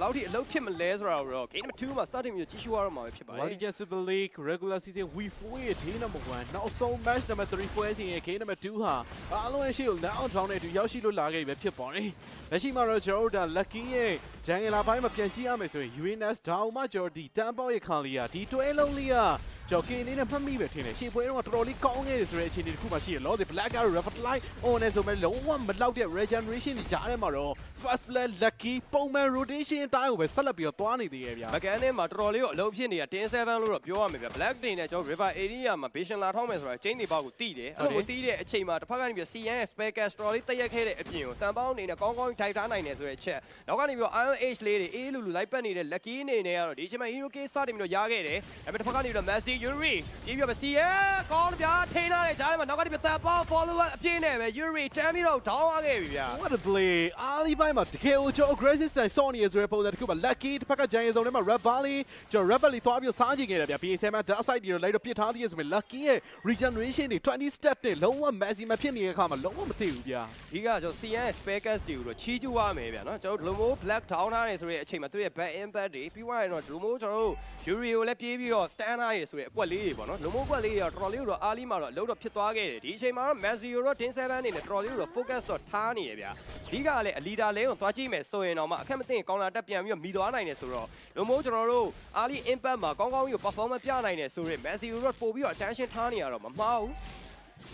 လောက်ထိအလုပ်ဖြစ်မလဲဆိုတာကိုတော့ game 2မှာစတင်ပြီးကြီးရှုရတော့မှာပဲဖြစ်ပါတယ် Legend Super League regular season week 4ရဲ့ day number 1နောက်ဆုံး match number 3ပွဲစဉ်ရဲ့ game number 2ဟာအားလုံးရဲ့ရှေ့ကို now down နဲ့အတူရောက်ရှိလို့လာခဲ့ပြီပဲဖြစ်ပါတယ်။လက်ရှိမှာတော့ကျွန်တော်တို့ဒါ lucky ရဲ့ဂျန်ဂလာပိုင်းမှာပြန်ကြည့်ရမယ်ဆိုရင် UNS ဒေါင်မှကျွန်တော်ဒီတန်ပေါက်ရဲ့ခံလေးကဒီတွဲလုံးလေးက ကျွန်တော်ကင်းနေနဲ့မှတ်မိပဲထင်တယ်ရှေ့ပွဲတော့တော်တော်လေးကောင်းနေတယ်ဆိုတဲ့အခြေအနေတစ်ခုမှရှိရလောဒီ black arrow refer line on နဲ့ဆိုမဲ့လုံးဝမလောက်တဲ့ regeneration တွေကြားထဲမှာတော့ first blood lucky ပုံမှန် rotation အတိုင်းကိုပဲဆက်လက်ပြီးတော့သွားနေသေးရဲ့ဗျာမကန်နဲ့မှာတော်တော်လေးကိုအလုပ်ဖြစ်နေတာ10-7လို့တော့ပြောရမယ်ဗျ Black Day နဲ့ကျွန်တော် River Area မှာ Vision လာထောင်းမယ်ဆိုတာချင်းနေပေါက်ကိုတီးတယ်အဲ့လိုကိုတီးတဲ့အချိန်မှာတစ်ဖက်ကနေပြီး CN ရဲ့ Spare Cast တော်တော်လေးတက်ရက်ခဲ့တဲ့အပြင်ကိုတန်ပေါင်းအနေနဲ့ကောင်းကောင်းထိုက်ထားနိုင်တယ်ဆိုတဲ့ချက်နောက်ကနေပြီး Iron Age လေးတွေအေးလူလူလိုက်ပတ်နေတဲ့ Lucky အနေနဲ့ကတော့ဒီအချိန်မှာ Hero Case စတင်ပြီးတော့ရခဲ့တယ်အဲ့မဲ့တစ်ဖက်ကနေပြီးတော့ Messi Yuri ပြီးပြီးတော့ CN ကောင်းဗျာထိန်းထားတဲ့ဂျားထဲမှာနောက်ကနေပြီးတန်ပေါင်း follower အပြည့်နဲ့ပဲ Yuri တမ်းပြီးတော့ down သွားခဲ့ပြီဗျာ What a play အားလီပိုင်းမှာတကယ်ကိုကျွန်တော် aggressive ဆိုင်စောနေရဆိုတဲ့ပုံစံတစ်ခုမှာ lucky တစ်ဖက်ကဂျန်ရီဇုံထဲမှာ red bally ကျွန်တော် red bally သွားပြီးစားကြည့်ခဲ့တယ်ဗျ PA7 dark side တွေလိုက်တော့ပြစ်ထားသေးရဆိုပေမဲ့ lucky ရဲ့ regeneration တွေ20 step နဲ့လုံးဝ maximum ဖြစ်နေတဲ့အခါမှာလုံးဝမသိဘူးဗျာဒီကကျွန်တော် CN ရဲ့ spare cast တွေကိုတော့ချီးကျူးရမယ်ဗျာနော်ကျွန်တော်တို့ Lomo black down ထားတယ်ဆိုတဲ့အချိန်မှာသူ့ရဲ့ back impact တွေပြီးသွားရင်တော့ Lomo ကျွန်တော်တို့ Yuri ကိုလည်းပြေးပြီးတော့ stand ထားရဆိုတဲ့အကွက်လေးတွေပေါ့နော် Lomo ကွက်လေးတွေတော့တော်တော်လေးတော့အားလီမှာတော့အလုပ်တော့ဖြစ်သွားခဲ့တယ်ဒီအချိန်မှာတော့ Messi ကိုတော့10 7အနေနဲ့တော်တော်လေးတော့ focus တော့ထားနေရဗျာဒီကလည်းအလီဒါလဲကိုသွားကြည့်မယ်ဆိုရင်တော့မှအခက်မသိရင်ကောင်လာတက်ပြန်ပြီးတော့မိသွားနိုင်တယ်ဆိုတော့ Lomo ကျွန်တော်တို့အားလီ impact မှာကောင်းကောင်းကြီးကို performance ပြနိုင်တယ်ဆိုတော့ Messi ကိုတော့ပို့ပြီးတော့ attention ထားနေရတော့မမှားဘူး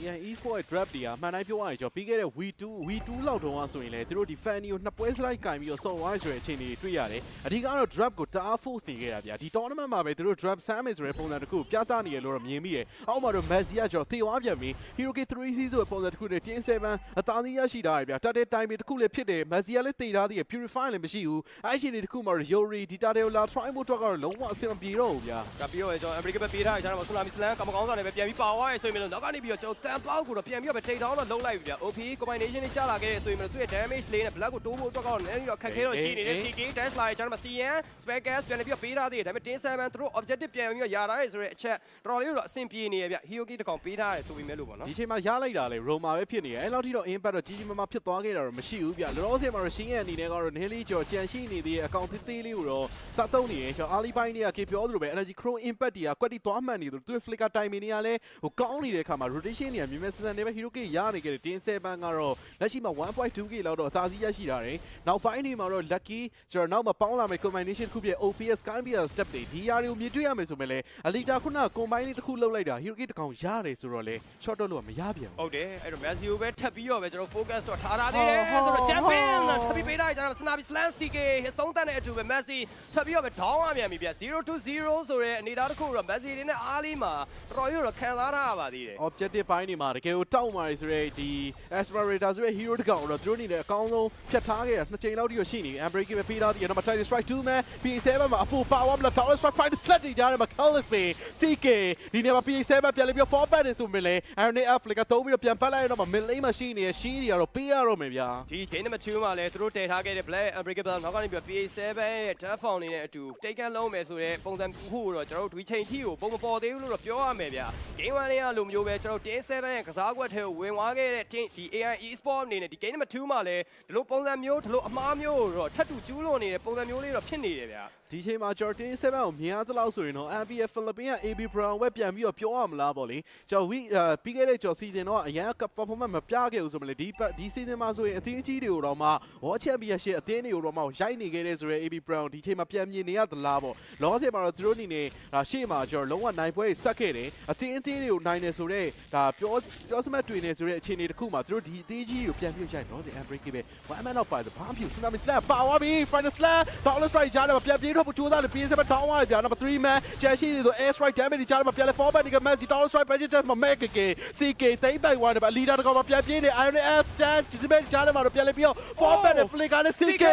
Yeah e-sport ရဲ့ draft တွေကအမှန်တိုင်းပြောရရင်ကျွန်တော်ပြီးခဲ့တဲ့ V2 V2 လောက်တုန်းကဆိုရင်လေသူတို့ဒီ fan တွေကိုနှစ်ပွဲစလိုက်ကင်ပြီးတော့ဆော့သွားဆိုတဲ့အခြေအနေတွေတွေ့ရတယ်အဓိကတော့ draft ကိုတအား force နေခဲ့တာဗျာဒီ tournament မှာပဲသူတို့ draft ဆမ်းမယ်ဆိုတဲ့ပုံစံတစ်ခုပြသနေရလို့တော့မြင်မိရအောက်မှာတော့ Messi ကကျွန်တော်သေသွားပြန်ပြီ Hero K 3C ဆိုတဲ့ပုံစံတစ်ခုနဲ့တင်း7အသားသီးရရှိတာဗျာတတဲ့တိုင်းပဲတစ်ခုလည်းဖြစ်တယ် Messi ကလည်းသေထားသေးရ purify လည်းမရှိဘူးအဲ့အခြေအနေတစ်ခုမှာ Yori ဒီတာတယ်လာ try ဖို့တော့ကတော့လုံးဝအဆင်မပြေတော့ဘူးဗျာကပြီးတော့ကျွန်တော် American ပဲပေးထားတယ်ကျွန်တော်ဆူလာမီစလန်ကမကောင်းစားနေပဲပြန်ပြီးပါသွားရဲဆိုရင်လည်းနောက်ကနေပြီးတော့ကျွန်တော်တန်ပေါက်ကိုတော့ပြန်ပြီးတော့ပဲထိတ်ထောင်းတော့လုံးလိုက်ပြီဗျာ OP combination တွေကြာလာခဲ့တယ်ဆိုရင်လည်းသူ့ရဲ့ damage လေးနဲ့ black ကိုတိုးဖို့အတွက်ကတော့နည်းနည်းတော့ခက်ခဲတော့ရှိနေတယ် CK dash လာကျွန်တော် CN spare gas ပြန်ပြီးတော့ပေးထားသေးတယ်ဒါပေမဲ့10 7သူတို့ objective ပြန်ပြီးတော့ယာထားရဲဆိုတဲ့အချက်တော်တော်လေးတော့အဆင်ပြေနေရဗျ Hioki တကောင်ပေးထားတယ်ဆိုပြီးမဲ့လို့ပေါ့နော်ဒီချိန်မှာရလိုက်တာလေ Roma ပဲဖြစ်နေတယ်အဲ့လောက်ထိတော့ impact တော့ကြီးကြီးမားမားဖြစ်သွားခဲ့တာတော့မရှိဘူးဗျလောလောဆယ်မှာတော့ရှင်းရဲ့အနေနဲ့ကတော့ nearly ကျော်ကြံရှိနေသေးတဲ့အကောင့်သေးသေးလေးကိုတော့စသုံးနေရင်ကျွန်တော် Ali ပိုင်းတွေကပြောသလိုပဲ energy crow impact တွေကကွက်တီသွားမှန်နေတယ်သူ့ flicker timing တွေကလည်းဟိုကောင်းနေတဲ့အခါမှာ rotation တွေကမြင်မဲ့စစနေပဲ hero k ရနေခဲ့တယ်တင်း7ကတော့လက်ရှိမှာ 1.2k လောက်တော့အသာစီးရရှိတာတယ်နောက်ပိုင်းတွေမှာတော့ lucky ကျွန်တော်နောက်မှာပေါင်းလာမယ့် combination တစ်ခုပြည့် OPS Skypier step တွေဒီယာတွေကိုမြင်တွေ့ရမယ်ဆိုမဲ့လေအလီတာခုန combine လေးတစ်ခုလောက်လိုက်တာ hero k တကောင်ရတယ်ဆိုတော့လေ short တော့လို့မရပြန်ဘူးဟုတ်တယ်အဲ့တော့ Messi ကိုပဲထပ်ပြီးတော့ပဲကျွန်တော် focus တော့ထားထားသေးတယ်ဟောဆိုတော့ဟော champion ထပ်ပြီးပေးထားကျွန်တော် Snappy Slam CK ဟဆုံးတတ်တဲ့အတူပဲ Messi ထပ်ပြီးတော့ပဲ down ရမြန်ပြီဗျ0 to 0ဆိုတဲ့အနေအထားတစ်ခုတော့ Messi တွေနဲ့အားလေးမှာတော်တော်ကြီးတော့ခံစားထားရပါသေးတယ် objective ပိုင်းတွေမှာတကယ်ကိုတောက်မာရီဆိုရဲဒီ aspirator ဆိုရဲ hero တကောင်တော့သူတို့အနေနဲ့အကောင်းဆုံးဖြတ်ထားခဲ့တာနှစ်ချိန်လောက်တိရရှိနေပြီ unbreaking ပဲပေးထားတယ်နောက်မှာ title strike 2 man PA7 မှာအပူ power မလား tower strike fight slut တွေကြားထဲမှာ careless ပဲ CK ဒီနေရာမှာ PA7 ပြန်လေးပြီး fall back နေဆိုမြင်လေ iron f လကသုံးပြီးတော့ပြန်ပတ်လိုက်ရတော့မှ mid lane မှာရှိနေတဲ့ shield တွေကတော့ပေးရတော့မယ်ဗျာဒီ game number 2မှာလည်းသူတို့တည်ထားခဲ့တဲ့ Black Unbreakable နောက်ကနေပြီး PA7 ရဲ့ Death Found နေတဲ့အတူတိတ်ကန်းလုံးမယ်ဆိုတဲ့ပုံစံတစ်ခုကိုတော့ကျွန်တော်တို့ဒီချိန်ထိကိုပုံမပေါ်သေးဘူးလို့တော့ပြောရမယ်ဗျာ Game 1လေးကလိုမျိုးပဲကျွန်တော်10 7ရဲ့ကစားကွက်ထဲကိုဝင်သွားခဲ့တဲ့ team ဒီ AI Esport အနေနဲ့ဒီ game number 2မှာလည်းဒီလိုပုံစံမျိုးဒီလိုအမားမျိုးကိုတော့ထပ်တူကျူးလွန်နေတဲ့ပုံစံမျိုးလေးတော့ဖြစ်နေတယ်ဗျာဒီချိန်မှာ Jordan 7ကိုမြင်ရသလောက်ဆိုရင်တော့ NBA Philippines က AB Brown ဝက်ပြန်ပြီးတော့ပြောရမလားပေါ့လေကျွန်တော် week ပြီးခဲ့တဲ့ကျော် season တော့အရန် performance မပြခဲ့ဘူးဆိုမလဲဒီဒီ season မှာဆိုရင်အသင်းကြီးတွေကိုတော့မှ World Championship အသင်းတွေကိုတော့မှရိုက်နေခဲ့တဲ့ဆိုရဲ AB Brown ဒီချိန်မှာပြန်မြင်နေရသလားပေါ့လောဆယ်မှာတော့သူတို့အနေနဲ့ဒါရှေ့မှာကျွန်တော်လုံးဝနိုင်ပွဲတွေဆက်ခဲ့တယ်အသင်းအသင်းတွေကိုနိုင်တယ်ဆိုတော့ဒါပြောပြောစမတ်တွေနေဆိုတဲ့အခြေအနေတစ်ခုမှာသူတို့ဒီအသင်းကြီးကိုပြန်ပြီးရိုက်တော့တယ် unbreakable one man out by the bomb view tsunami slap ပါဝါပြီ final slap dollar strike ကြားတယ်ပြန်ပြေးတော့ကြိုးစားတယ်ပြေးစမတောင်းသွားတယ်ဗျာ number 3 man ကျန်ရှိသေးဆို air strike damage ကြားတယ်ပြန်လဲ fall back ဒီက messi dollar strike budget မှာ make again ck သိမ့်ပိုက်ဝါတယ်ဗျ leader တကောင်မှာပြန်ပြေးနေ iron s ကျန်ဒီမဲ့ကြားတယ်မှာတော့ပြန်လဲပြီးတော့ fall back နဲ့ flicker နဲ့ ck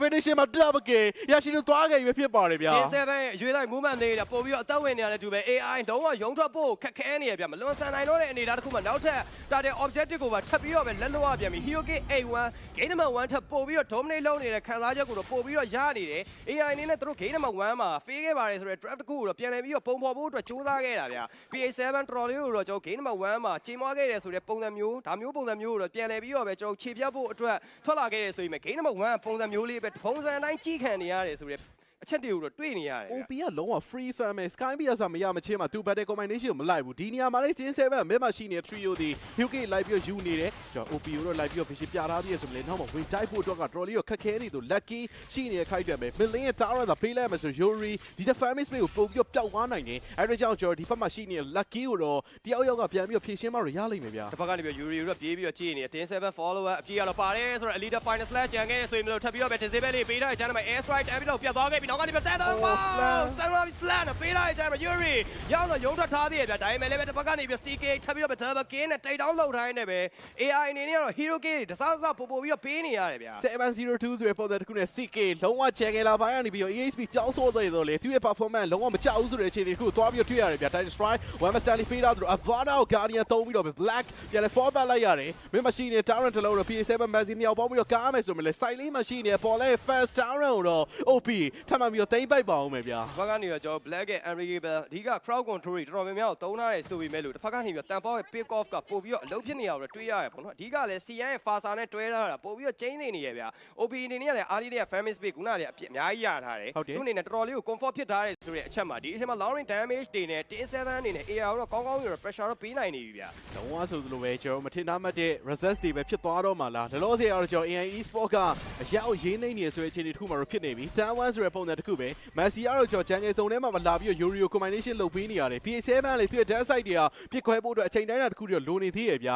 finishing မှာ double again ရရှိလို့သွားခဲ့ပြီဖြစ်ပါတယ်ဗျာ Game 7ရဲ့အရွေးလိုက် movement လေးတွေပို့ပြီးတော့အသက်ဝင်နေရတဲ့သူပဲ AI လုံးဝရုံထွက်ဖို့ခက်ခဲနေရဗျာမလွန်ဆန်နိုင်တော့ တဲ့အနေအထားတစ်ခုမှာနောက်ထပ်တာတဲ့ objective ကိုပါထပ်ပြီးတော့ပဲလက်လွှတ်ရပြန်ပြီ Hyoke A1 game number 1ထပ်ပို့ပြီးတော့ dominate လုပ်နေတဲ့ခံစားချက်ကိုတော့ပို့ပြီးတော့ရနေတယ် AI အနေနဲ့သူတို့ game number 1မှာ fail ခဲ့ပါတယ်ဆိုတော့ draft တစ်ခုကိုတော့ပြန်လည်ပြီးတော့ပုံဖော်ဖို့အတွက်စူးစမ်းခဲ့တာဗျာ PA7 တော်လေးကိုတော့ကျွန်တော် game number 1မှာချိန်မွားခဲ့တယ်ဆိုတဲ့ပုံစံမျိုးဒါမျိုးပုံစံမျိုးကိုတော့ပြန်လည်ပြီးတော့ပဲကျွန်တော်ခြေပြတ်ဖို့အတွက်ထွက်လာခဲ့တယ်ဆိုရင် game number 1ပုံစံမျိုးလေးပဲပုံစံအတိုင်းကြီးခံနေရတယ်ဆိုတဲ့ အချက်တွေကိုတော့တွေ့နေရတယ်ဗျာ OP ကလုံးဝ free fan ပဲ Sky B ကစားမရမချင်းမှာ two battle combination ကိုမလိုက်ဘူးဒီနေရာမှာလေးတင်း7မဲမှာရှိနေတဲ့ trio ဒီ UK လိုက်ပြီးယူနေတယ်ကျွန်တော် OP ကိုတော့လိုက်ပြီးတော့ vision ပြထားပြီးရဆိုရင်လည်းနောက်မှာဝင်တိုက်ဖို့အတွက်က trolley ကိုခက်ခဲနေသူ lucky ရှိနေတဲ့ခိုက်တယ်ပဲ million ရဲ့ tower ကပေးလိုက်မှဆို Yuri ဒီ the family space ကိုပုံပြီးတော့ပျောက်သွားနိုင်တယ်အဲ့ဒါကြောင့်ကျွန်တော်ဒီဘက်မှာရှိနေတဲ့ lucky ကိုတော့တယောက်ယောက်ကပြန်ပြီးတော့ဖြည့်ရှင်းမှတော့ရလိမ့်မယ်ဗျာတစ်ဖက်ကနေပြီး Yuri တို့ပြေးပြီးတော့ကြည့်နေတယ်10 7 follower အပြေးရတော့ပါတယ်ဆိုတော့ Elite Final Slash ကြံခဲ့တယ်ဆိုရင်လို့ထပ်ပြီးတော့ပဲ disable လေးပေးထားတဲ့ကျန်မှာ air strike တက်ပြီးတော့ပြတ်သွားခဲ့ပြီးနောက်ကနေပြီး stand up Oh, slam. stand up slam နဲ့ပေးထားတဲ့ကျန်မှာ Yuri ရောက်တော့ရုံထွက်ထားသေးတယ်ဗျာဒါပေမဲ့လည်းပဲတစ်ဖက်ကနေပြီး CK ထပ်ပြီးတော့ double kill နဲ့တိတ်တောင်းလောက်ထားနေတယ်ပဲ AI အနေနဲ့ကတော့ hero kill တွေတစားတစားပို့ပို့ပြီးတော့ပေးနေရတယ်ဗျာ702ဆိုတဲ့ပုံစံတစ်ခုနဲ့ CK လုံးဝချန်ခဲ့လာပိုင်းကနေပြီးတော့ EXP ပြောင်းဆိုးသွားတယ်လေသူရဲ့ performance လုံးဝမကြောက်ဘူးဆိုတဲ့အခြေအနေတစ်ခုကိုသွားပြီးတော့တွေ့ရတယ်ဗျာ Titan Strike One Master Stanley ပေးတာသူတို့ Avada ကို Guardian သုံးပြီးတော့ Black ပြန်လဲ fall back လိုက်ရတယ်မင်းမရှိနေတဲ့ Tyrant တလုံးတော့ PA7 Magazine မြောက်ပေါင်းပြီးတော့ကားမယ်ဆိုမှလဲ side lane မှာရှိနေတဲ့ပေါ်လဲ Fast Tyrant ကိုတော့ OP ထပ်မှပြီးတော့တိမ့်ပိုက်ပါအောင်မယ်ဗျာတစ်ဖက်ကနေတော့ကျွန်တော် black ရဲ့ unreadable အဓိက crowd control တွေတော်တော်များများကိုတုံးထားတယ်ဆိုပေမဲ့လို့တစ်ဖက်ကနေပြီးတော့တန်ပေါရဲ့ pick off ကပို့ပြီးတော့အလုပ်ဖြစ်နေတာကိုတော့တွေ့ရတယ်ပေါ့နော်အဓိကလည်း CN ရဲ့ faster နဲ့တွဲထားတာပို့ပြီးတော့ chain နေနေရဗျာ OP အနေနဲ့ကလည်း early တွေက famous space ခုနကလည်းအပြစ်အများကြီးရထားတယ်သူအနေနဲ့တော်တော်လေးကို comfort ဖြစ်ထားတယ်ဆိုတဲ့အချက်မှာဒီအချက်မှာ long range damage တွေနဲ့ T7 အနေနဲ့ AR တော့ကောင်းကောင်းပြီးတော့ pressure တော့ပေးနိုင်နေပြီဗျာလုံးဝဆိုသလိုပဲကျွန်တော်မထင်သားမှတ်တဲ့ resist တွေပဲဖြစ်သွားတော့မှလားဒါလို့စေရတော့ကျွန်တော် AI Esport ကအရောက်ရင်းနေနေဆိုတဲ့အခြေအနေတစ်ခုမှတော့ဖြစ်နေပြီ Tan 1ဆိုတဲ့ပုံစံတစ်ခုပဲ Messi ကတော့ကျွန်တော်ဂျန်ငယ်စုံထဲမှာမလာပြီးတော့ Yorio combination လုပ်ပေးနေရတယ် PA7 လည်းသူ့ရဲ့ dash side တွေကပြစ်ခွဲဖို့အတွက်အချိန်တိုင်းတာတစ်ခုတည်းလိုနေသေးရဲ့ဗျာ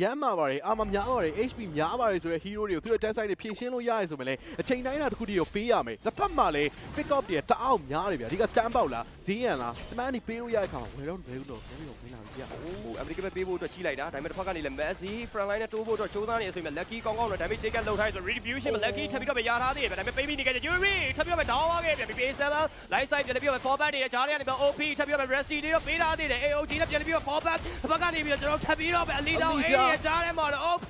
ရမ်းမှာပါတယ်အာမများပါတယ် HP များပါတယ်ဆိုတဲ့ hero တွေကိုသူ့ရဲ့ dash side တွေဖြည့်ရှင်းလို့ရတယ်ဆိုမှလည်းအချိန်တိုင်းတာတစ်ခုတည်းကိုပေးရမယ်တစ်ဖက်မှာလည်း pick up တွေတအားများတယ်ဗျာဒီကတန်းပေါက်လားဈေးရန်လား stamina တွေပေးလို့ရတဲ့ခါမှာဝယ်တော့ဝယ်တော့ဝယ်တော့ဝင်လာပြီဗျာဟို American ပဲပေးဖို့အတွက်ကြီးလိုက်တာဒါပေမဲ့တစ်ဖက်ကနေလည်း Messi front line နဲ့တိုးဖို့အတွက်ကြိုးစားနေဆိုရင် Lucky ကောင်းကောင်းတော့ damage take လောက်ထားဆို retribution မှာ Lucky ထပ်ပြီးတော့ပဲရထားသေးတယ်ဗျဒါပေမဲ့ပေးပြီးနေခဲ့တယ် Yuri ထပ်ပြီးတော့ပဲ down သွားခဲ့ပြန်ပြီ PA7 light side ပြန်ပြီးတော့ forward နေတဲ့ဂျားလေးကနေပြီး OP ထပ်ပြီးတော့ resty တွေတော့ပေးထားသေးတယ် AOG နဲ့ပြန်ပြီးတော့ forward ဘက်ကနေပြီးတော့ကျွန်တော်ထပ်ပြီးတော့ပဲအလီတောင်းအေးရဲ့ဂျားထဲမှာတော့ OP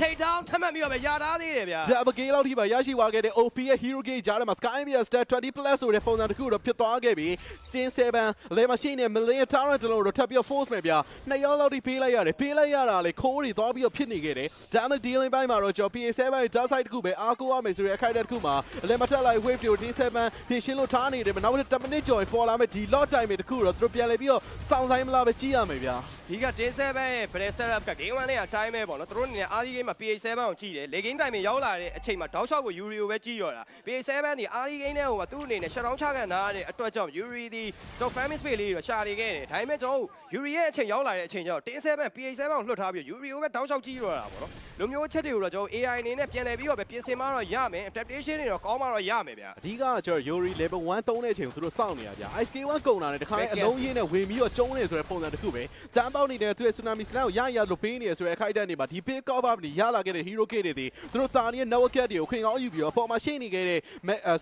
ထိတ်တောင်းထပ်မှတ်ပြီးတော့ပဲရထားသေးတယ်ဗျာ double game လောက်ထိပါရရှိသွားခဲ့တဲ့ OP ရဲ့ hero game ဂျားထဲမှာ sky bear stat 20 plus ဆိုတဲ့ပုံစံတစ်ခုတော့ဖြစ်သွားခဲ့ပြီ stin 7 level ရှိနေ million talent လို့တော့ထပ်ပြီးတော့ force မယ်ဗျာနှစ်ယောက်လောက်ထိပေးလိုက်ရတယ်ပေးလိုက်ရတာလေခိုးတွေသွားပြီးတော့ဖြစ်နေခဲ့တယ် damage dealing ပိုင်းမှာတော့ကျွန်တော် PA7 ရဲ့ dark side တစ်ခုပဲအားကိုးရမယ်ဆိုတဲ့အခိုက်အတန့်တစ်ခုမှာအလဲမထက်လိုက် wave ပြို d7 7ဖြည့်ရှင်းလို့ထားနေတယ်နောက်တစ်10မိနစ်ကျော်ပေါ်လာမယ်ဒီ lot time တွေတခုတော့သူတို့ပြန်လဲပြီးတော့စောင့်ဆိုင်မလားပဲကြည့်ရမယ်ဗျာဒီက day 7ရဲ့ play setup က game 1နဲ့က time ပဲပေါ့နော်သူတို့အနေနဲ့ early game မှာ PA 7ကိုကြည့်တယ် late game time ရောက်လာတဲ့အချိန်မှာတောက်လျှောက်ကို Yuri ကိုပဲကြည့်တော့တာ PA 7ဒီ early game နဲ့ဟိုကသူ့အနေနဲ့ shutdown ချခံထားတဲ့အတွက်ကြောင့် Yuri ဒီတော့ famous play လေးတွေတော့ရှာနေခဲ့တယ်ဒါပေမဲ့ကျွန်တော်တို့ Yuri ရဲ့အချိန်ရောက်လာတဲ့အချိန်ကျတော့ day 7 PA 7ကိုလွတ်ထားပြီး Yuri ကိုပဲတောက်လျှောက်ကြည့်တော့တာပေါ့နော်လူမျိုးချက်တွေကိုတော့ကျွန်တော် AI အနေနဲ့ပြန်လဲပြီးတော့ပဲပြင်ဆင်မှတော့ရမယ် adaptation တွေတော့ကောင်းမှတော့ရမယ်ဗျာအဓိကကျွန်တော် Yuri level 1သုံးတဲ့အချိန်ကိုသူတို့စောင့်နေရဗျာ ISK1 ကုန်လာတယ်တခါအလုံးရင်းနဲ့ဝင်ပြီးတော့ကျုံးနေဆိုတဲ့ပုံစံတစ်ခုပဲတန်းပေါက်နေတဲ့သူရဲ့ tsunami slam ကိုရရလို့ပေးနေရဆိုတဲ့အခိုက်အတန့်တွေမှာဒီ pick up ကနေရလာခဲ့တဲ့ hero kit တွေဒီသူတို့တာနီရဲ့ network တွေကိုခွင်ကောင်းယူပြီးတော့အပေါ်မှာရှိနေခဲ့တဲ့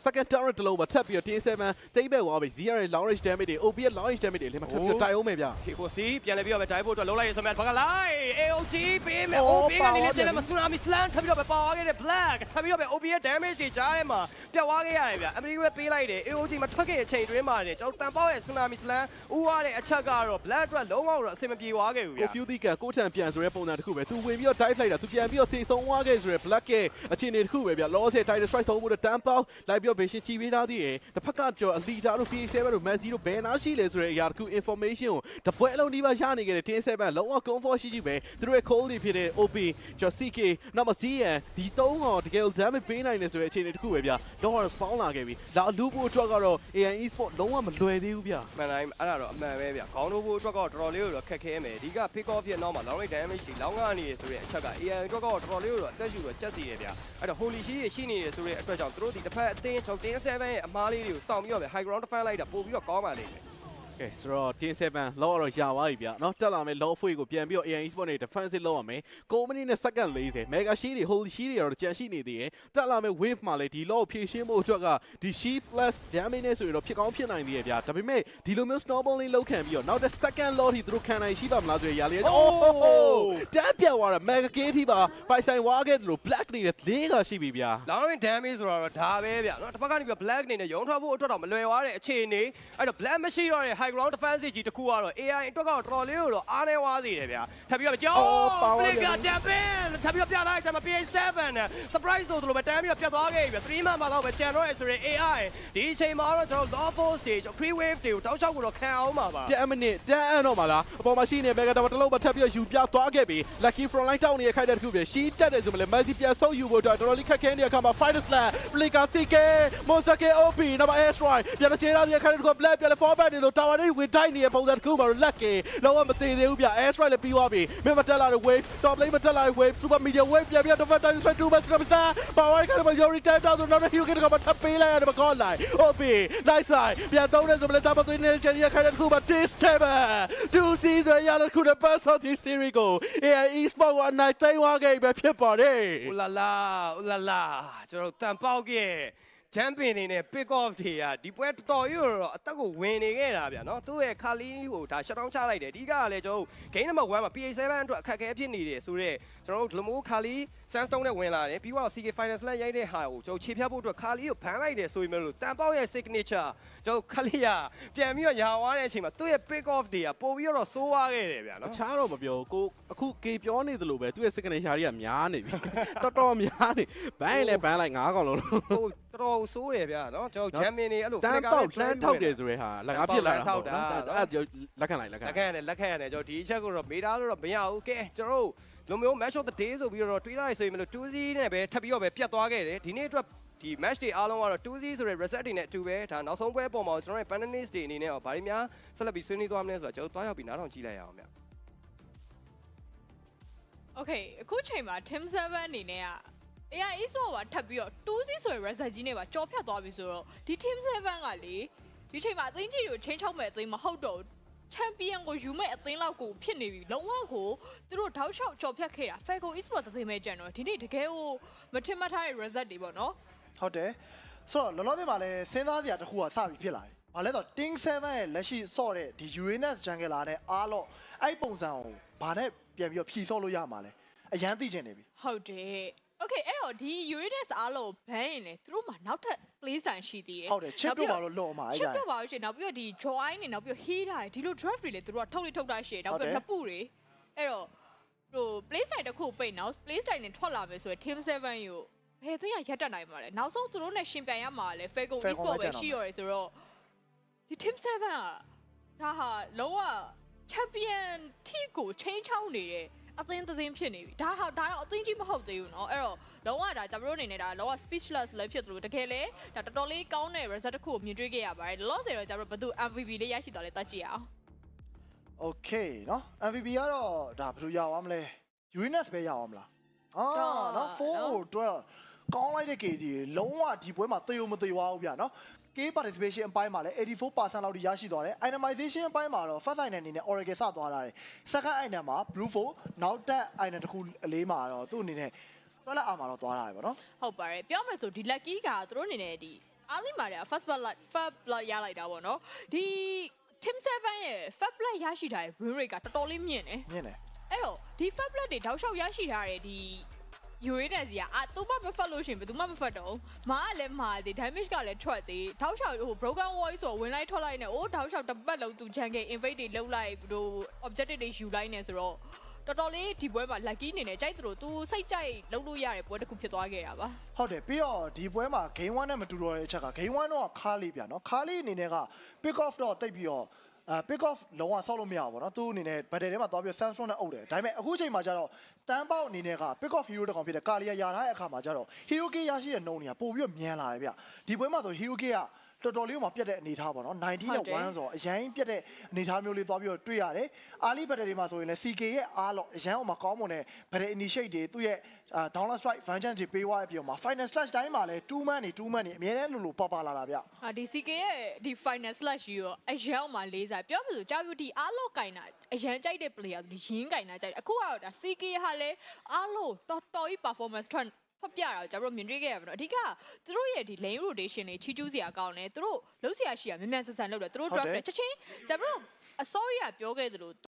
second turret တစ်လုံးမှာထပ်ပြီးတော့ tin 7တိတ်ပဲသွားပြီ zero ရဲ့ long range damage တွေ OP ရဲ့ long range damage တွေလည်းမထပ်ပြီးတော့တိုင်အောင်မယ်ဗျာဒီကိုစီပြန်လည်ပြီးတော့ပဲ dive ဖို့အတွက်လုံးလိုက်ရဆိုမှဘာကလိုက် AOG ပေးမယ်အော် OP ကနေပါလည်းသွားတယ်စလည်းမဆူနာမီစလန်ထပ်ပြီးတော့ပဲပါသွားခဲ့တဲ့ black ထပ်ပြီးတော့ပဲ OP ရဲ့ damage တွေကြားထဲမှာပြတ်သွားခဲ့ရတယ်ဗျအမေရိကပဲပေးလိုက်တယ် AOG မထွက်ခဲ့တဲ့အချိန်တွင်းမှာနေကျွန်တော်တန်ပေါက်ရဲ့ဆူနာမီစလန်ဥရတဲ့အချက်ကတော့ black အတွက်လုံးဝတော့အဆင်မပြေသွားခဲ့ဘူးဗျကိုပြူတီကကိုထံပြန်ဆိုတဲ့ပုံစံတစ်ခုပဲသူဝင်ပြီးတော့ dive လိုက်တာသူပြန်ပြီးတော့သေဆုံးသွားခဲ့ဆိုတဲ့ black ရဲ့အခြေအနေတစ်ခုပဲဗျ loss ရဲ့ title strike သုံးဖို့တန်းပေါက်လိုက်ပြီးတော့ vision ချီပေးထားသေးတယ်တစ်ဖက်ကကျော် leader တို့ PA7 တို့ Messi တို့ဘယ်နာရှိလဲဆိုတဲ့အရာတစ်ခု information ကိုတပွဲလုံးဒီပါရနေခဲ့တဲ့ tin 7လုံးဝ comfort ရှိရှိပဲသူတို့ရဲ့ call တွေဖြစ်တဲ့ OP ကျော် CK နောက်မှ CN ဒီသုံးကောင်တကယ် damage ပေးနိုင်တယ်ဆိုတဲ့အခြေအနေတစ်ခုပဲဗျတော့ spawn လာခဲ့ပြီဒါအလူဖို့အတွက်ကတော့ AI Esport လုံးဝမလွယ်သေးဘူးဗျမှန်တိုင်းအဲ့ဒါတော့အမှန်ပဲဗျခေါင်းတို့ဖို့အတွက်ကတော့တော်တော်လေးကိုတော့ခက်ခဲမယ်အဓိက pick off ရဲ့နောက်မှာ long range damage တွေလောင်းကနေရဆိုတဲ့အချက်က AI အတွက်ကတော့တော်တော်လေးကိုတော့အသက်ရှူတော့ချက်စီရဗျအဲ့တော့ holy shield ရှိနေရဆိုတဲ့အတွက်ကြောင့်သူတို့ဒီတစ်ဖက်အသင်းချုပ်တင်း7ရဲ့အမားလေးတွေကိုစောင့်ပြီးတော့ပဲ high ground defend လိုက်တာပို့ပြီးတော့ကောင်းပါလိမ့်မယ် ကဲဆိုတော့ Team 7လောက်တော့ရာသွားပြီဗျာနော်တက်လာမယ် low free ကိုပြန်ပြီးတော့ AI Esport နဲ့ defensive လုပ်ရမယ်ကိုမနီနဲ့ second 40 mega shield တွေ holy shield တွေတော့ကြံရှိနေသေးတယ်တက်လာမယ် wave မှာလည်းဒီ low ဖြည့်ရှင်းဖို့အတွက်ကဒီ shield plus damage နဲ့ဆိုရင်တော့ဖြစ်ကောင်းဖြစ်နိုင်သေးတယ်ဗျာဒါပေမဲ့ဒီလိုမျိုး snowballing လောက်ခံပြီးတော့နောက်တဲ့ second low ထိသူတို့ခံနိုင်ရှိပါမလားဆိုရရလေး Oh! တန်းပြောက်သွားတာ mega gate ထိပါပိုင်ဆိုင်ဝါခဲ့တယ်လို့ black နေတဲ့လေးကရှိပြီဗျာ လောင်းရင် damage ဆိုတော့ဒါပဲဗျာเนาะတစ်ဖက်ကနေပြီး black အနေနဲ့ရုံထွက်ဖို့အတွက်တော့မလွယ်သွားတဲ့အခြေအနေအဲ့တော့ black မရှိတော့တဲ့ high ground defensive ကြီးတစ်ခုကတော့ AI အတွက်ကတော့တော်တော်လေးကိုတော့အားနေသွားစေတယ်ဗျာထပ်ပြီးတော့ကြောအော်ပါသွားတယ် flick က jump in ထပ်ပြီးတော့ပြလိုက်ချင်မှာ PA7 နဲ့ surprise ဆိုသလိုပဲတန်းပြီးတော့ပြတ်သွားခဲ့ပြီဗျာ3 man မှာတော့ပဲကြံတော့ရဆိုရင် AI ဒီအချိန်မှာတော့ကျွန်တော် low force တွေကျွန်တော် pre wave တွေကိုတောက်လျှောက်ကိုတော့ခံအောင်ပါပါ10 minute 10အန်တော့မလားအပေါ်မှာရှိနေဘက်ကတော့တစ်လုံးမထပ်ပြီးတော့ယူပြသွားခဲ့ပြီ lucky front line တောင်းနေတဲ့ခိုက်တဲ့တစ်ခုပဲရှီးတက်တယ်ဆိုမှလည်း Messi ပြန်ဆုပ်ယူဖို့အတွက်တော်တော်လေးခက်ခဲနေတဲ့အခါမှာ fighter slam flicker CK monster K OP နောက် air strike ပြန်ချေလာတဲ့ခိုက်တဲ့တစ်ခု black ပြန် forward နေလို့ tower တွေဝင်တိုက်နေတဲ့ပုံစံတစ်ခုမှာ lucky လောကမသေးသေးဘူးဗျ air strike လည်းပြီးသွားပြီမြမတက်လာတဲ့ wave top lane မတက်လာတဲ့ wave super media wave ပြန်ပြန် top time strike 2 master star power ကလည်း Yori တက်တော့နောက်တဲ့ Hugh ကလည်းထပ်ပေးလိုက်ရတယ်မကောလိုက် OP nice side ပြန်သုံးတယ်ဆိုမှလည်းတာမသွင်းနေတဲ့ Jenny ခိုက်တဲ့တစ်ခုမှာ this table 2 season ရတဲ့ခုနဲ့ pass out this series ကို AI Esport ကအနိုင်သိမ်းသွားခဲ့ပြီဖြစ်ပါတယ် ။အိုလာလာအိုလာလာကျွန်တော်တန်ပေါက်ရဲ့ ချန်ပီယံနေနဲ့ pick off တွေကဒီပွဲတော်တော်ကြီးတော့အသက်ကိုဝင်နေခဲ့တာဗျာနော်သူ့ရဲ့ခါလီကိုဒါ shut down ချလိုက်တယ်အဓိကကလည်းကျွန်တော် game number 1မှာ PA7 အတွက်အခက်အခဲဖြစ်နေတယ်ဆိုတော့ကျွန်တော်တို့ဒလမိုးခါလီ Sandstone နဲ့ဝင်လာတယ်ပြီးတော့ CK Finals လက်ရိုက်တဲ့ဟာကိုကျွန်တော်ခြေဖြတ်ဖို့အတွက်ခါလီကိုဘန်လိုက်တယ်ဆိုရင်မလို့တန်ပေါက်ရဲ့ signature ကျွန်တော်ခလီကပြန်ပြီးတော့ညာသွားတဲ့အချိန်မှာသူ့ရဲ့ pick off တွေကပို့ပြီးတော့ဆိုးသွားခဲ့တယ်ဗျာအနော်ချားတော့မပြောကိုအခု K ပြောနေသလိုပဲသူ့ရဲ့ signature တွေကများနေပြီတော်တော်များနေဘန်းရင်လည်းဘန်းလိုက်9កောင်လုံးဟို တော်တော်ဆိုးတယ်ဗျာနော်ကျွန်တော်ဂျမ်မင်နေအဲ့လိုတန်းတောက်လှမ်းထောက်တယ်ဆိုရဲဟာလကားဖြစ်လာတာထောပေါ့က်တာနော်အဲ့ဒါလက်ခံလိုက်လက်ခံလက်ခံရတယ်လက်ခံရတယ်ကျွန်တော်ဒီအချက်ကိုတော့မေးတာလို့တော့မရဘူးကဲကျွန်တော်တို့လိုမျိုး match of the day ဆိုပြီးတော့တွေးလိုက်ဆိုရင်မလို့2 0နဲ့ပဲထပ်ပြီးတော့ပဲပြတ်သွားခဲ့တယ်ဒီနေ့အတွက်ဒီ match တွေအားလုံးကတော့2 0ဆိုတဲ့ reset တွေနဲ့အတူပဲဒါနောက်ဆုံးပွဲပုံမှာကျွန်တော်ရဲ့ panelist တွေအနေနဲ့ရောဗားတွေများဆက်လက်ပြီးဆွေးနွေးသွားမလဲဆိုတော့ကျွန်တော်တွားရောက်ပြီးနားထောင်ကြည့်လိုက်ရအောင်ဗျ Okay အခုချိန်မှာ Team 7အနေနဲ့က AI Esport ကထပ်ပြီးတော့2 0ဆိုရယ် result ကြီးနဲ့ပါကြော်ဖြတ်သွားပြီဆိုတော့ဒီ Team 7ကလေဒီချိန်မှာအသင်းကြီးကိုချင်းချောက်မဲ့အသင်းမဟုတ်တော့ချန်ပီယံကိုယူမဲ့အသင်းလောက်ကိုဖြစ်နေပြီလုံးဝကိုသူတို့ထောက်လျှောက်ကြော်ဖြတ်ခဲ့တာ Falco Esport သင်းမဲ့ကြံတော့ဒီနေ့တကယ်ကိုမထင်မှတ်ထားတဲ့ result တွေပေါ့နော်ဟုတ်တယ်ဆိုတော့လောလောဆယ်မှာလည်းစဉ်းစားစရာတစ်ခုကစပြီဖြစ်လာတယ်။ဘာလဲဆိုတော့ Ting 7ရဲ့လက်ရှိဆော့တဲ့ဒီ Uranus Jungler နဲ့အားလို့အဲ့ပုံစံကိုဘာနဲ့ပြန်ပြီးတော့ဖြီဆော့လို့ရမှာလဲ။အရန်သိကျင်နေပြီဟုတ်တယ် Okay အဲ့တော့ဒီ Uranus အားလုံးဘန်းရင်လေသူတို့မှာနောက်ထပ် play style ရှိသေးတယ်။ဟုတ်တယ် chip တို့ဘာလို့လော့မှာအဲ့ချစ်ဒါတော့ပါလို့ရှိရင်နောက်ပြီးတော့ဒီ join နေနောက်ပြီးတော့ heal တာတွေဒီလို draft တွေလေသူတို့ကထုတ်လိထုတ်တာရှိတယ်နောက်ပြီးတော့နှစ်ပူတွေအဲ့တော့ဟို play style တစ်ခုပိတ်နောက် play style နဲ့ထွက်လာမယ်ဆိုရင် team 7ကိုဘယ်သိရရက်တက်နိုင်မှာလဲနောက်ဆုံးသူတို့နဲ့ရှင်ပြိုင်ရမှာလဲ Fago Esport ပဲရှိရတယ်ဆိုတော့ဒီ team 7ကဒါဟာလုံးဝ champion team ကိုချိန်ချောင်းနေတယ် အသင်းသင်းဖြစ်နေပြီဒါဟာဒါတော့အသင်းကြီးမဟုတ်သေးဘူးเนาะအဲ့တော့လုံးဝဒါကျွန်တော်တို့အနေနဲ့ဒါလုံးဝ speechless လည်းဖြစ်သလိုတကယ်လဲဒါတော်တော်လေးကောင်းတဲ့ result တစ်ခုကိုမြင်တွေ့ခဲ့ရပါတယ်လောဆယ်တော့ကျွန်တော်တို့ဘယ်သူ MVP လေးရရှိတော်လဲတတ်ကြည့်အောင် ။ Okay နော် MVP ကတော့ဒါဘယ်လိုရအောင်မလဲ။ Uranus ပဲရအောင်မလား။အာနော်4ကိုတော့ကောင်းလိုက်တဲ့ KD လုံးဝဒီပွဲမှာသေုံမသေသွားဘူးဗျာနော်။ K participation အပိုင်းမှာလည်း84%လောက်ထိရရှိသွားတယ် itemization အပိုင်းမှာတော့ first item အနေနဲ့ Oracle စသွားတာတယ် second item မှာ Blue 4နောက်တက် item တစ်ခုအလေးမှာတော့သူ့အနေနဲ့တွက်လက်အားမှာတော့သွားတာပဲပေါ့နော်ဟုတ်ပါတယ်ပြောမယ်ဆိုဒီ lucky ကသူတို့အနေနဲ့ဒီအားလိမာတွေက first blood first blood ရလိုက်တာပေါ့နော်ဒီ team 7ရဲ့ first blood ရရှိထားတဲ့ win rate ကတော်တော်လေးမြင့်တယ်မြင်တယ်အဲ့တော့ဒီ first blood တွေတောက်လျှောက်ရရှိထားတဲ့ဒီ Uranus ကြီးကအာသူမမဖတ်လို့ရှရင်ဘယ်သူမှမဖတ်တော့ဘူးမားကလည်းမားသေး damage ကလည်းထွက်သေးတောက်လျှောက်ဟို broken voice ဆိုဝင်လိုက်ထွက်လိုက်နေအိုးတောက်လျှောက်တစ်ပတ်လုံးသူ jungle invade တွေလှုပ်လိုက်ဟို objective တွေယူလိုက်နေဆိုတော့တော်တော်လေးဒီပွဲမှာ lucky အနေနဲ့ကြိုက်သလိုသူစိတ်ကြိုက်လှုပ်လို့ရတဲ့ပွဲတစ်ခုဖြစ်သွားခဲ့တာပါဟုတ်တယ်ပြီးတော့ဒီပွဲမှာ game 1နဲ့မတူတော့တဲ့အချက်က game 1တော့ခါလေးဗျာနော်ခါလေးအနေနဲ့က pick off တော့တိတ်ပြီးတော့ အဲ pick off လုံးဝဆောက်လို့မရဘူးပေါ့နော်သူအနေနဲ့ battle ထဲမှာသွားပြီး Samsung နဲ့အုပ်တယ်ဒါပေမဲ့အခုချိန်မှာကျတော့တန်းပေါက်အနေနဲ့က pick off hero တစ်ကောင်ဖြစ်တဲ့ကာလီယာယာထားတဲ့အခါမှာကျတော့ hero k ရရှိတဲ့နှုံးတွေကပို့ပြီးတော့မြန်လာတယ်ဗျဒီပွဲမှာဆို hero k က တော်တော်လေးမှပြတ်တဲ့အနေအထားပေါ့နော်90ဟုတ်နဲ့တယ်1ဆိုတော့အရင်ပြတ်တဲ့အနေအထားမျိုးလေးသွားပြီးတော့တွေ့ရတယ်အာလီဘက်တရီမှာဆိုရင်လည်း CK ရဲ့အားလောအရန်အောင်မကောင်းမွန်တဲ့ဘယ် initiate တွေသူ့ရဲ့အာ download strike vengeance တွေပေးသွားတဲ့ပြီးတော့မှာ final slash တိုင်းမှာလည်း2 man နေ2 man နေအများနဲ့လိုလိုပပလာတာဗျအာဒီ CK ရဲ့ဒီ final slash ကြီးရောအရန်မှာလေးစားပြောမှဆိုကြောက်ယူဒီအားလို့ကင်တာအရန်ကြိုက်တဲ့ player ဆိုဒီရင်းကင်တာကြိုက်တယ်အခုကတော့ဒါ CK ဟာလည်းအားလို့တော်တော်ကြီး performance ထွက် ဖတ်ပြတာကိုကျွန်တော်တို့မြင်တွေ့ခဲ့ရပါတော့အဓိကသူတို့ရဲ့ဒီ lane rotation တွေချီကျူးစရာကောင်းတယ်သူတို့လုံးစရာရှိရမြန်မြန်ဆန်ဆန်လုပ်တယ်သူတို့ဟုတ် drop တယ်တယ်ချက်ချင်းကျွန်တော်တို့အစိုးရပြောခဲ့သလို